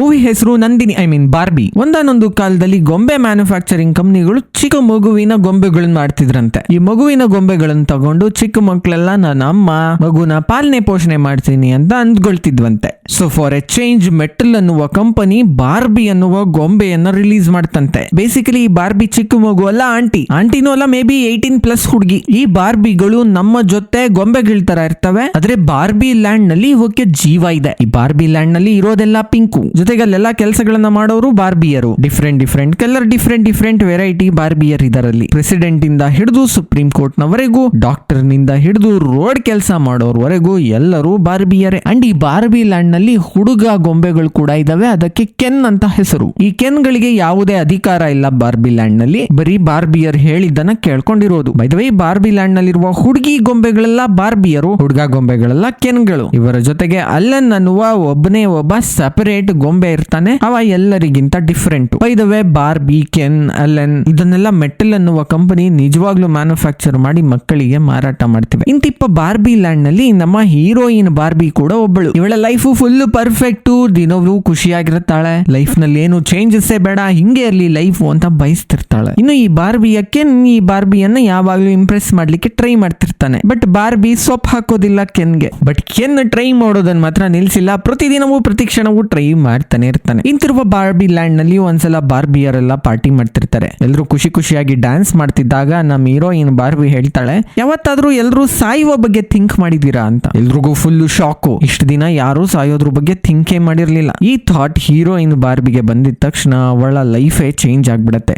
Movie ಹೆಸರು Nandini I mean Barbie ಒಂದಾನೊಂದು ಕಾಲದಲ್ಲಿ ಗೊಂಬೆ ಮ್ಯಾನುಫ್ಯಾಕ್ಚರಿಂಗ್ ಕಂಪ್ನಿಗಳು ಚಿಕ್ಕ ಮಗುವಿನ ಗೊಂಬೆಗಳನ್ನ ಮಾಡ್ತಿದ್ರಂತೆ. ಈ ಮಗುವಿನ ಗೊಂಬೆಗಳನ್ನ ತಗೊಂಡು ಚಿಕ್ಕ ಮಕ್ಕಳೆಲ್ಲ ನನ್ನ ಅಮ್ಮ, ಮಗುನ ಪಾಲನೆ ಪೋಷಣೆ ಮಾಡ್ತೀನಿ ಅಂತ ಅಂದ್ಕೊಳ್ತಿದ್ವಂತೆ. So for a change Mattel ಅನ್ನುವ ಕಂಪನಿ ಬಾರ್ಬಿ ಅನ್ನುವ ಗೊಂಬೆಯನ್ನ ರಿಲೀಸ್ ಮಾಡ್ತಂತೆ. ಬೇಸಿಕಲಿ ಈ ಬಾರ್ಬಿ ಚಿಕ್ಕ ಮಗು ಅಲ್ಲ, ಆಂಟಿ. ಆಂಟಿನೂ ಅಲ್ಲ ಮೇ ಬಿ ಏಯ್ಟೀನ್ ಪ್ಲಸ್ ಹುಡುಗಿ. ಈ ಬಾರ್ಬಿಗಳು ನಮ್ಮ ಜೊತೆ ಗೊಂಬೆಗಳ ತರ ಇರ್ತವೆ. ಆದ್ರೆ ಬಾರ್ಬಿ ಲ್ಯಾಂಡ್ನಲ್ಲಿ ಇವಕ್ಕೆ ಜೀವ ಇದೆ. ಈ ಬಾರ್ಬಿ ಲ್ಯಾಂಡ್ನಲ್ಲಿ ಇರೋದೆಲ್ಲ ಪಿಂಕು. ಜೊತೆಗೆ ಅಲ್ಲೆಲ್ಲ ಕೆಲಸಗಳನ್ನ ಮಾಡೋರು ಬಾರ್ಬಿಯರು. Different different colour different different variety ಬಾರ್ಬಿಯರ್ ಇದರಲ್ಲಿ. ಪ್ರೆಸಿಡೆಂಟ್ ಇಂದ ಹಿಡಿದು ಸುಪ್ರೀಂ ಕೋರ್ಟ್ ನವರೆಗೂ ಡಾಕ್ಟರ್ನಿಂದ ಹಿಡಿದು ರೋಡ್ ಕೆಲಸ ಮಾಡೋರ್ವರೆಗೂ ಎಲ್ಲರೂ ಬಾರ್ಬಿಯರೇ. ಅಂಡ್ ಈ ಬಾರ್ಬಿ ಲ್ಯಾಂಡ್ನಲ್ಲಿ ಹುಡುಗ ಗೊಂಬೆಗಳು ಕೂಡ ಇದಾವೆ. ಅದಕ್ಕೆ ಕೆನ್ ಅಂತ ಹೆಸರು. ಈ ಕೆನ್ ಗಳಿಗೆ ಯಾವುದೇ ಅಧಿಕಾರ ಇಲ್ಲ ಬಾರ್ಬಿ ಲ್ಯಾಂಡ್ನಲ್ಲಿ. ಬರೀ ಬಾರ್ಬಿಯರ್ ಹೇಳಿದ್ದನ್ನ ಕೇಳ್ಕೊಂಡಿರೋದು. ಬೈದವೇ ಬಾರ್ಬಿ ಲ್ಯಾಂಡ್ ನಲ್ಲಿರುವ ಹುಡುಗಿ ಗೊಂಬೆಗಳೆಲ್ಲ ಬಾರ್ಬಿಯರು. ಹುಡುಗ ಗೊಂಬೆಗಳೆಲ್ಲ ಕೆನ್ಗಳು. ಇವರ ಜೊತೆಗೆ ಅಲ್ಲನ್ ಅನ್ನುವ ಒಬ್ಬನೇ ಒಬ್ಬ ಸಪರೇಟ್ ಗೊಂಬೆ ಇರ್ತಾನೆ. ಅವ ಎಲ್ಲರಿಗಿಂತ different bar Barbie Ken Allan ಇದನ್ನೆಲ್ಲ ಮೆಟಲ್ ಅನ್ನುವ ಕಂಪನಿ ನಿಜವಾಗ್ಲೂ ಮ್ಯಾನುಫ್ಯಾಕ್ಚರ್ ಮಾಡಿ ಮಕ್ಕಳಿಗೆ ಮಾರಾಟ ಮಾಡ್ತಿವೆ. ಇಂತಿಪ್ಪ ಬಾರ್ಬಿ ಲ್ಯಾಂಡ್ನಲ್ಲಿ ನಮ್ಮ ಹೀರೋಯಿನ್ ಬಾರ್ಬಿ ಕೂಡ ಒಬ್ಬಳು. ಇವಳ ಲೈಫ್ ಫುಲ್ ಪರ್ಫೆಕ್ಟ್ ದಿನವೂ ಖುಷಿಯಾಗಿರುತ್ತಾಳೆ. ಲೈಫ್ನಲ್ಲಿ ಏನು ಚೇಂಜಸ್ ಬೇಡ, ಹಿಂಗೆ ಇರ್ಲಿ ಲೈಫ್ ಅಂತ ಬಯಸ್ತಿರ್ತಾಳೆ. ಇನ್ನು ಈ ಬಾರ್ಬಿಯ ಕೆನ್ ಈ ಬಾರ್ಬಿಯನ್ನ ಯಾವಾಗ್ಲೂ ಇಂಪ್ರೆಸ್ ಮಾಡ್ಲಿಕ್ಕೆ ಟ್ರೈ ಮಾಡ್ತಿರ್ತಾನೆ. ಬಟ್ ಬಾರ್ಬಿ ಸೊಪ್ ಹಾಕೋದಿಲ್ಲ ಕೆನ್ಗೆ ಬಟ್ ಕೆನ್ ಟ್ರೈ ಮಾಡೋದನ್ನ ಮಾತ್ರ ನಿಲ್ಸಿಲ್ಲ. ಪ್ರತಿದಿನವೂ ಪ್ರತಿ ಕ್ಷಣವೂ ಟ್ರೈ ಮಾಡ್ತಾನೆ ಇರ್ತಾನೆ. ಇಂತಿರುವ ಬಾರ್ಬಿ ಲ್ಯಾಂಡ್ನಲ್ಲಿ ಒಂದ್ಸಲ ಬಾರ್ಬಿಯರೆಲ್ಲ ಪಾರ್ಟಿ ಮಾಡ್ತಿರ್ತಾರೆ. ಎಲ್ರು ಖುಷಿ ಖುಷಿಯಾಗಿ ಡ್ಯಾನ್ಸ್ ಮಾಡ್ತಿದ್ದಾಗ ನಮ್ಮ ಹೀರೋಯಿನ್ ಬಾರ್ಬಿ ಹೇಳ್ತಾಳೆ, ಯಾವತ್ತಾದ್ರೂ ಎಲ್ರು ಸಾಯುವ ಬಗ್ಗೆ ಥಿಂಕ್ ಮಾಡಿದೀರಾ ಅಂತ. ಎಲ್ರಿಗೂ ಫುಲ್ ಶಾಕು ಇಷ್ಟು ದಿನ ಯಾರು ಸಾಯೋದ್ರ ಬಗ್ಗೆ ಥಿಂಕೇ ಮಾಡಿರ್ಲಿಲ್ಲ. ಈ ಥಾಟ್ ಹೀರೋಯಿನ್ ಬಾರ್ಬಿಗೆ ಬಂದಿದ ತಕ್ಷಣ ಅವಳ ಲೈಫೇ ಚೇಂಜ್ ಆಗ್ಬಿಡತ್ತೆ.